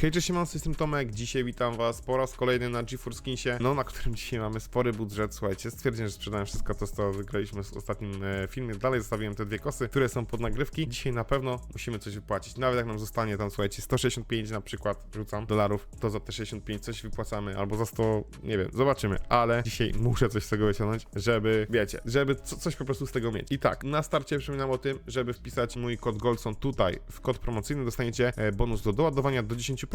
Hej, cześć, mam jestem Tomek, dzisiaj witam was po raz kolejny na GeForce Skinsie, no na którym dzisiaj mamy spory budżet, słuchajcie, stwierdziłem, że sprzedałem wszystko to, co wygraliśmy w ostatnim e, filmie, dalej zostawiłem te dwie kosy, które są pod nagrywki, dzisiaj na pewno musimy coś wypłacić, nawet jak nam zostanie tam, słuchajcie, 165 na przykład, rzucam, dolarów, to za te 65 coś wypłacamy, albo za 100, nie wiem, zobaczymy, ale dzisiaj muszę coś z tego wyciągnąć, żeby, wiecie, żeby co, coś po prostu z tego mieć. I tak, na starcie przypominam o tym, żeby wpisać mój kod Goldson tutaj, w kod promocyjny. Dostaniecie e, bonus do doładowania do 10%,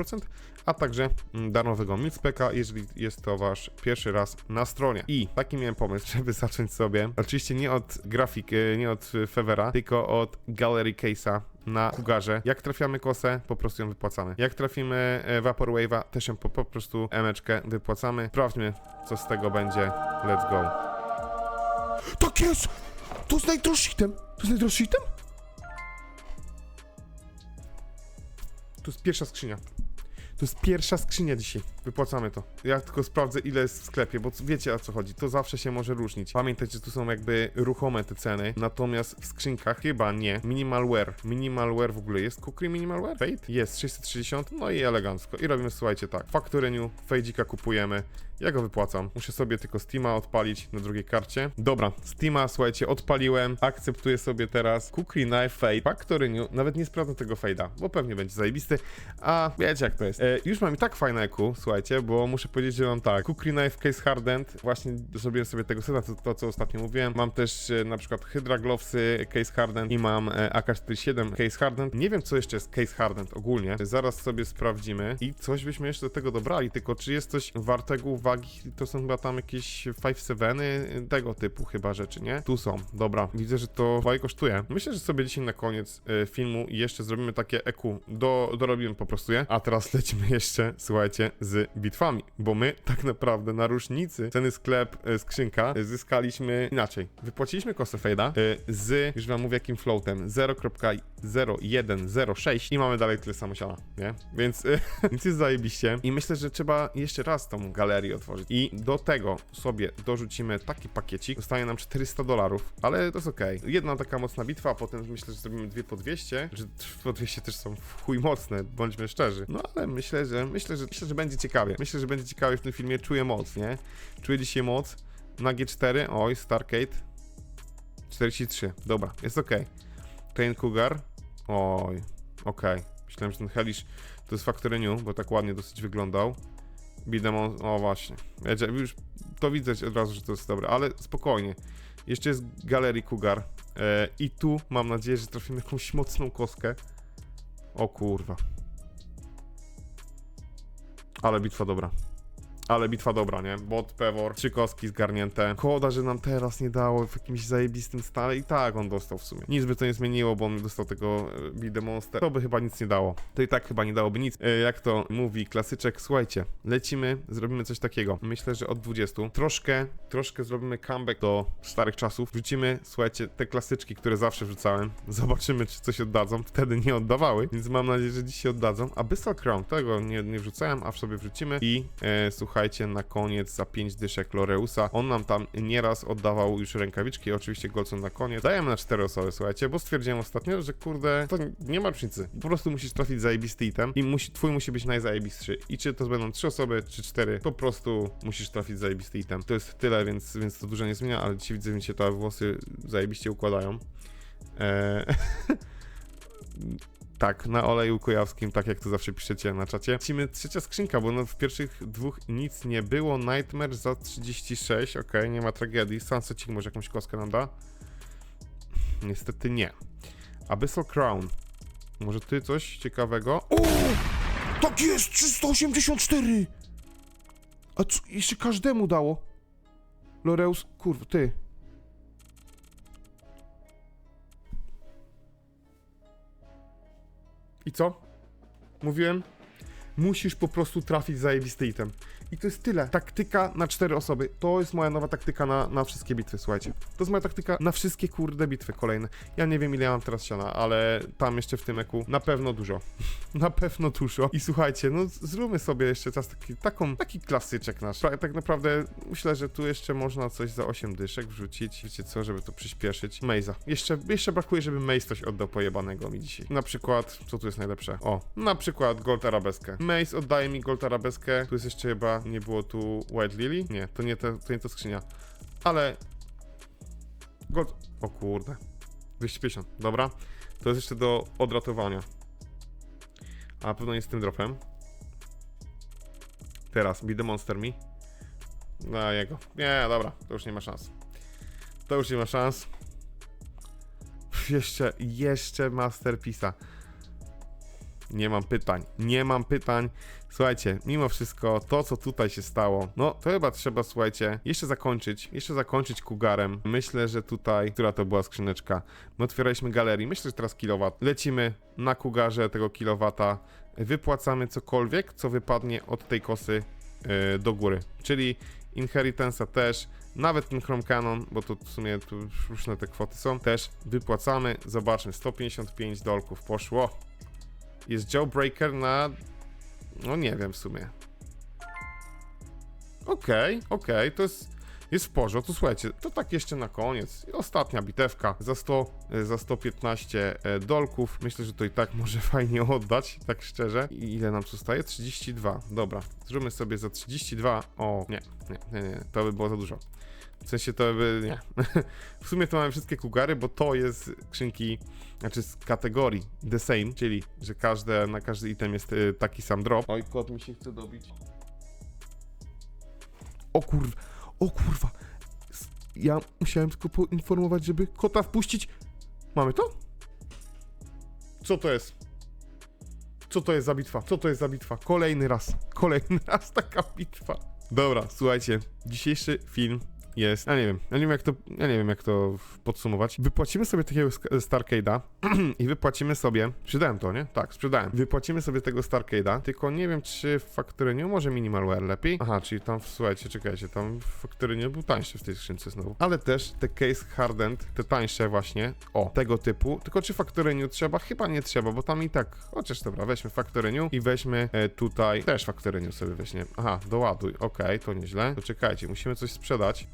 a także mm, darmowego Milspeka, jeżeli jest to wasz pierwszy raz na stronie. I taki miałem pomysł, żeby zacząć sobie, oczywiście nie od grafik, e, nie od Fevera, tylko od Gallery Case'a na Kugarze. Jak trafiamy kosę, po prostu ją wypłacamy. Jak trafimy e, Vaporwave'a, też ją po, po prostu emeczkę wypłacamy. Sprawdźmy, co z tego będzie. Let's go. Tak jest! To jest najdroższy item! To jest najdroższy To jest pierwsza skrzynia. To jest pierwsza skrzynia dzisiaj. Wypłacamy to. Ja tylko sprawdzę, ile jest w sklepie, bo wiecie o co chodzi. To zawsze się może różnić. Pamiętajcie, że tu są jakby ruchome te ceny, natomiast w skrzynkach chyba nie. Minimalware. Minimalware w ogóle jest. Kukry Minimalware? Fade? Jest, 660. No i elegancko. I robimy, słuchajcie, tak. Factory New, Fejdika kupujemy. Ja go wypłacam. Muszę sobie tylko Steama odpalić na drugiej karcie. Dobra, Steama, słuchajcie, odpaliłem. Akceptuję sobie teraz Kukri Knife Fade. Factory New. Nawet nie sprawdzę tego Fade'a, bo pewnie będzie zajebisty. A wiecie jak to jest. E, już mam i tak fajne EQ, słuchajcie, bo muszę powiedzieć, że mam tak. Kukri Knife Case Hardened. Właśnie zrobiłem sobie tego seta, to, to co ostatnio mówiłem. Mam też e, na przykład Hydra Glovesy Case Hardened i mam e, AK-47 Case Hardened. Nie wiem, co jeszcze jest Case Hardened ogólnie. Zaraz sobie sprawdzimy i coś byśmy jeszcze do tego dobrali, tylko czy jest coś wartego uwagi, to są chyba tam jakieś 5-7 tego typu chyba rzeczy, nie? Tu są, dobra. Widzę, że to fajnie kosztuje. Myślę, że sobie dzisiaj na koniec e, filmu jeszcze zrobimy takie EQ. Do, dorobimy po prostu je. A teraz lecimy jeszcze, słuchajcie, z bitwami, bo my tak naprawdę na różnicy ceny sklep, e, skrzynka e, zyskaliśmy inaczej. Wypłaciliśmy kosę e, z, już wam mówię jakim floatem, 0.0106 i mamy dalej tyle samo siana, nie? Więc, więc jest zajebiście i myślę, że trzeba jeszcze raz tą galerię i do tego sobie dorzucimy taki pakiecik, zostaje nam 400 dolarów, ale to jest okej. Jedna taka mocna bitwa, a potem myślę, że zrobimy dwie po 200, że po 200 też są chuj mocne, bądźmy szczerzy. No ale myślę, że myślę, że myślę, że będzie ciekawie. Myślę, że będzie ciekawie w tym filmie, czuję moc, nie? Czuję dzisiaj moc. Na G4, oj, Starcade. 43, dobra, jest okej. Train Cougar, oj, okej. Myślałem, że ten Hellish to jest Factory New, bo tak ładnie dosyć wyglądał. Bidemon, o właśnie. Wiecie, już to widać od razu, że to jest dobre, ale spokojnie. Jeszcze jest Galerii Cougar. E, I tu mam nadzieję, że trafimy jakąś mocną kostkę. O kurwa. Ale bitwa dobra. Ale bitwa dobra, nie? Bot, Pewor, trzy kostki zgarnięte. Koda, że nam teraz nie dało w jakimś zajebistym stale i tak on dostał w sumie. Nic by to nie zmieniło, bo on dostał tego e, The Monster. To by chyba nic nie dało. To i tak chyba nie dałoby nic. E, jak to mówi klasyczek, słuchajcie, lecimy, zrobimy coś takiego. Myślę, że od 20. Troszkę, troszkę zrobimy comeback do starych czasów. Wrzucimy, słuchajcie, te klasyczki, które zawsze wrzucałem. Zobaczymy, czy coś oddadzą. Wtedy nie oddawały, więc mam nadzieję, że dziś się oddadzą. A Abyssal Crown, tego nie, nie wrzucałem, a w sobie wrzucimy. I e, słuchajcie, na koniec za 5 dyszek Loreusa. On nam tam nieraz oddawał już rękawiczki, oczywiście Golcon na koniec. Dajemy na 4 osoby, słuchajcie, bo stwierdziłem ostatnio, że kurde, to nie ma różnicy. Po prostu musisz trafić zajebisty item i musi, twój musi być najzajebistszy. I czy to będą 3 osoby, czy 4, po prostu musisz trafić zajebisty item. To jest tyle, więc, więc to dużo nie zmienia, ale dzisiaj widzę, mi się te włosy zajebiście układają. Eee... Tak, na oleju kujawskim, tak jak to zawsze piszecie na czacie. Lecimy trzecia skrzynka, bo no w pierwszych dwóch nic nie było. Nightmare za 36, ok, nie ma tragedii. Sunsecik może jakąś kostkę nam da? Niestety nie. Abyssal Crown. Może ty coś ciekawego? O! Tak jest! 384! A co, jeszcze każdemu dało? Loreus, kurwa, ty. I co? Mówiłem? Musisz po prostu trafić zajebisty item. I to jest tyle. Taktyka na cztery osoby. To jest moja nowa taktyka na, na wszystkie bitwy, słuchajcie. To jest moja taktyka na wszystkie kurde bitwy kolejne. Ja nie wiem ile ja mam teraz siana, ale tam jeszcze w tym eku na pewno dużo. na pewno dużo. I słuchajcie, no zróbmy sobie jeszcze teraz taki, taką, taki klasyczek nasz. Pra- Tak naprawdę myślę, że tu jeszcze można coś za 8 dyszek wrzucić. Wiecie co, żeby to przyspieszyć. Maze'a. Jeszcze, jeszcze brakuje, żeby Maze coś oddał pojebanego mi dzisiaj. Na przykład, co tu jest najlepsze? O, na przykład Gold Arabeskę. Maze oddaje mi Gold Arabeskę. Tu jest jeszcze chyba, nie było tu White Lily? Nie, to nie, to, to nie to skrzynia. Ale... Gold... O kurde. 250, dobra. To jest jeszcze do odratowania. A na pewno nie z tym dropem. Teraz, Be the Monster Me. Na jego. Nie, dobra, to już nie ma szans. To już nie ma szans. Jeszcze, jeszcze Masterpiece'a. Nie mam pytań. Nie mam pytań. Słuchajcie, mimo wszystko, to co tutaj się stało, no to chyba trzeba, słuchajcie, jeszcze zakończyć, jeszcze zakończyć kugarem. Myślę, że tutaj, która to była skrzyneczka, my otwieraliśmy galerii, myślę, że teraz kilowat. Lecimy na kugarze tego kilowata, wypłacamy cokolwiek, co wypadnie od tej kosy yy, do góry, czyli Inheritance'a też, nawet ten Chrome Canon, bo to w sumie tu różne te kwoty są, też wypłacamy. Zobaczmy, 155 dolków poszło. Jest Jawbreaker na... No nie wiem w sumie. Okej, okej, to jest... Jest w porządku, to słuchajcie, to tak jeszcze na koniec. Ostatnia bitewka za 100, e, za 115 e, dolków. Myślę, że to i tak może fajnie oddać, tak szczerze. I ile nam zostaje? 32. Dobra, zróbmy sobie za 32. O, nie, nie, nie, nie, to by było za dużo. W sensie to by, nie. w sumie to mamy wszystkie kugary, bo to jest skrzynki, znaczy z kategorii the same, czyli, że każde, na każdy item jest y, taki sam drop. Oj, kot mi się chce dobić. O kurwa, o kurwa. S- Ja musiałem tylko poinformować, żeby kota wpuścić. Mamy to? Co to jest? Co to jest za bitwa? Co to jest za bitwa? Kolejny raz. Kolejny raz taka bitwa. Dobra, słuchajcie. Dzisiejszy film jest. Ja nie wiem. Ja nie wiem jak to. Ja nie wiem jak to podsumować. Wypłacimy sobie takiego Starcade'a i wypłacimy sobie. Sprzedałem to, nie? Tak, sprzedałem. Wypłacimy sobie tego Starcade'a, tylko nie wiem czy w Factoryniu może Minimalware lepiej. Aha, czyli tam, słuchajcie, czekajcie, tam w Factoryniu był tańszy w tej skrzynce znowu. Ale też te case hardened, te tańsze właśnie, o, tego typu. Tylko czy Factoryniu trzeba? Chyba nie trzeba, bo tam i tak, chociaż dobra, weźmy Factoryniu i weźmy e, tutaj, też Factoryniu sobie weźmie. Aha, doładuj, okej, to nieźle. To czekajcie, musimy coś sprzedać.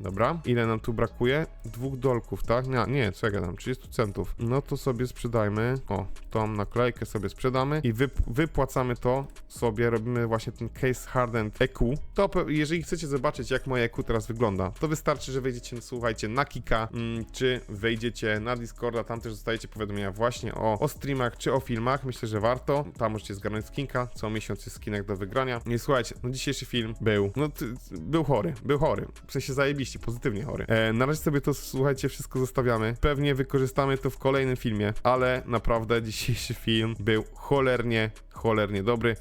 Dobra. Ile nam tu brakuje? Dwóch dolków, tak? Nie, nie, co ja gadam? 30 centów. No to sobie sprzedajmy. O, tą naklejkę sobie sprzedamy i wyp wypłacamy to sobie. Robimy właśnie ten case hardened EQ. To jeżeli chcecie zobaczyć, jak moje EQ teraz wygląda, to wystarczy, że wejdziecie, słuchajcie, na Kika, mm, czy wejdziecie na Discorda, tam też dostajecie powiadomienia właśnie o, o streamach, czy o filmach. Myślę, że warto. Tam możecie zgarnąć skinka. Co miesiąc jest skinek do wygrania. Nie słuchajcie, no dzisiejszy film był, no był chory, był chory. W sensie zajebiście, pozytywnie chory. E, na razie sobie to, słuchajcie, wszystko zostawiamy. Pewnie wykorzystamy to w kolejnym filmie, ale naprawdę dzisiejszy film był cholernie, cholernie dobry.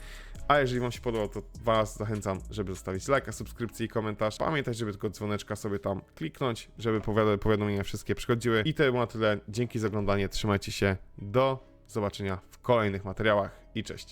A jeżeli Wam się podobał, to Was zachęcam, żeby zostawić lajka, subskrypcję i komentarz. Pamiętajcie, żeby tylko dzwoneczka sobie tam kliknąć, żeby powiad- powiadomienia wszystkie przychodziły. I to by było na tyle. Dzięki za oglądanie, trzymajcie się. Do zobaczenia w kolejnych materiałach i cześć.